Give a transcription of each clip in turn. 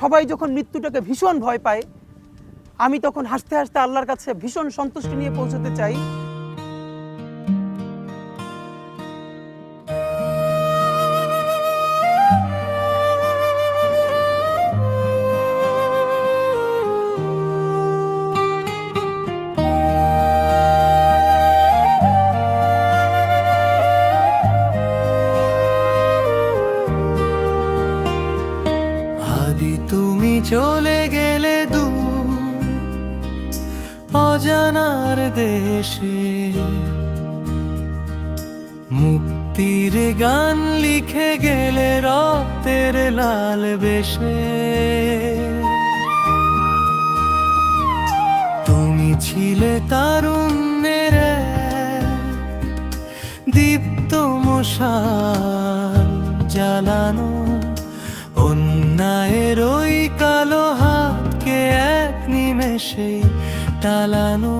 সবাই যখন মৃত্যুটাকে ভীষণ ভয় পায়, আমি তখন হাসতে হাসতে আল্লাহর কাছে ভীষণ সন্তুষ্টি নিয়ে পৌঁছতে চাই। আদি তুমি চলে গেলে দূর, অজানার দেশে মুক্তির গান লিখে গেলে রক্তের লাল বেশে। তুমি ছিলে তারুণ্যের দীপ্ত মশাল জ্বালানো। অন্যায়ের ওই কালো হাতকে এক নিমেষে টালানো।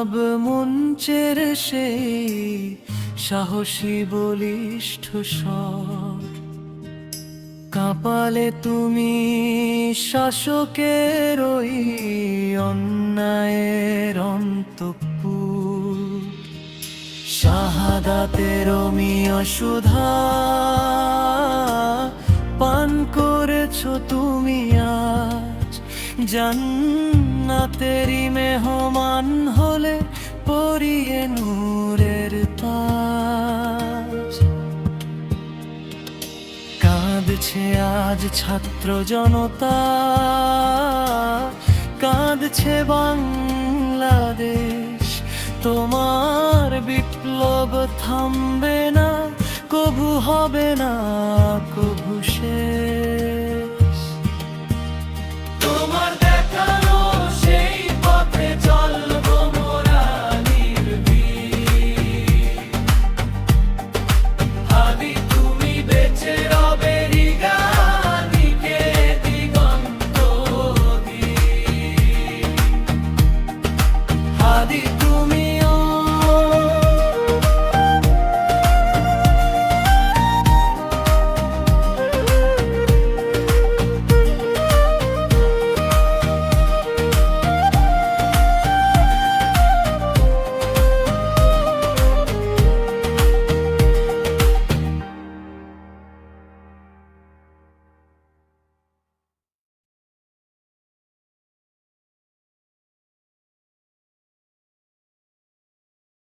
ইনকিলাব মঞ্চের সেই সাহসী বলিষ্ঠ স্বর। কাঁপালে তুমি শাসকের ওই অন্যায়ের অন্তপুর। শাহাদাতের অমিয় সুধা, পান করেছ তুমি আজ জান্নাতেরি মেহমান হলে পরিয়ে নূরের তাজ। কাঁদছে আজ ছাত্র জনতা, কাঁদছে বাংলাদেশ। তোমার বিপ্লব থামবে না, কবু হবে না